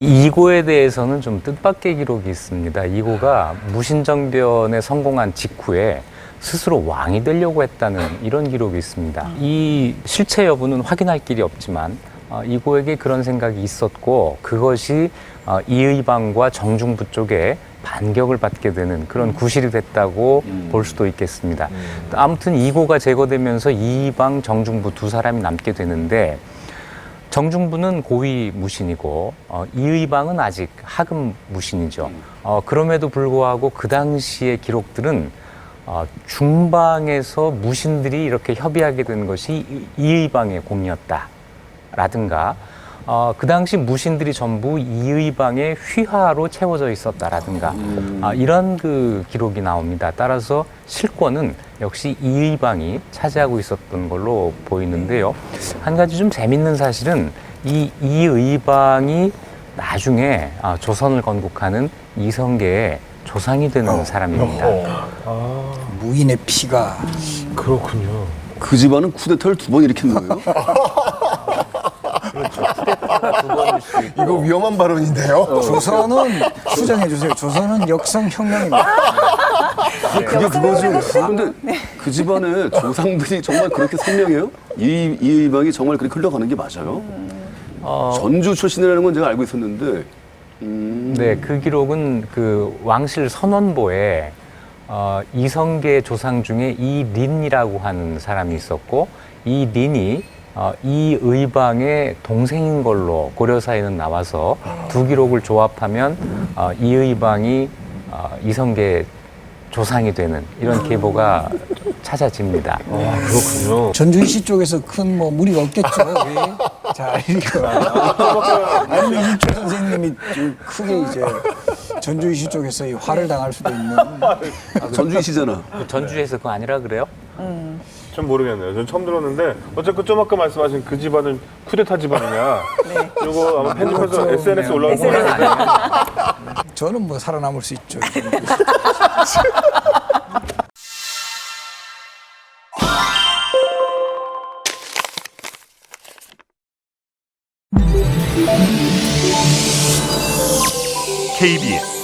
이고에 대해서는 좀 뜻밖의 기록이 있습니다. 이고가 무신정변에 성공한 직후에 스스로 왕이 되려고 했다는 이런 기록이 있습니다. 이 실체 여부는 확인할 길이 없지만 어, 이고에게 그런 생각이 있었고 그것이 어, 이의방과 정중부 쪽에 반격을 받게 되는 그런 구실이 됐다고 볼 수도 있겠습니다. 아무튼 이고가 제거되면서 이의방, 정중부 두 사람이 남게 되는데 정중부는 고위 무신이고 어, 이의방은 아직 하급 무신이죠. 어, 그럼에도 불구하고 그 당시의 기록들은 어, 중방에서 무신들이 이렇게 협의하게 된 것이 이- 이의방의 공이었다라든가 어, 그 당시 무신들이 전부 이의방의 휘하로 채워져 있었다라든가 아, 이런 그 기록이 나옵니다. 따라서 실권은 역시 이의방이 차지하고 있었던 걸로 보이는데요. 한 가지 좀 재밌는 사실은 이 이의방이 나중에 아, 조선을 건국하는 이성계의 조상이 되는 사람입니다. 무인의 피가 그렇군요. 그 집안은 쿠데타를 두 번 일으킨 거예요? 이거 위험한 발언인데요. 조선은 수정해 주세요. 조선은 역성 혁명입니다. 그게 그거죠. 그런데 그 집안의 조상들이 정말 그렇게 선명해요? 이, 이 의방이 정말 그렇게 흘러가는 게 맞아요? 어, 전주 출신이라는 건 제가 알고 있었는데, 음, 네, 그 기록은 그 왕실 선원보에 어, 이성계 조상 중에 이린이라고 하는 사람이 있었고 이 린이 어, 이 의방의 동생인 걸로 고려사에는 나와서 두 기록을 조합하면 어, 이 의방이 어, 이성계 조상이 되는 이런 계보가 찾아집니다. 아, 그렇군요. 전주시 쪽에서 큰 뭐 무리가 없겠죠. 예. 자, 이거. 아니면 일조 선생님이 좀 크게 이제 전주시 쪽에서 이 화를 당할 수도 있는. 전주이시잖아. 전주에서 그거 아니라 그래요? 전 모르겠네요. 전 처음 들었는데 어쨌든 좀 아까 말씀하신 그 집안은 쿠데타 집안이냐. 네. 이거 아마 편집해서 그렇죠. SNS 네. 올라올 거예요. 저는 뭐 살아남을 수 있죠. KBS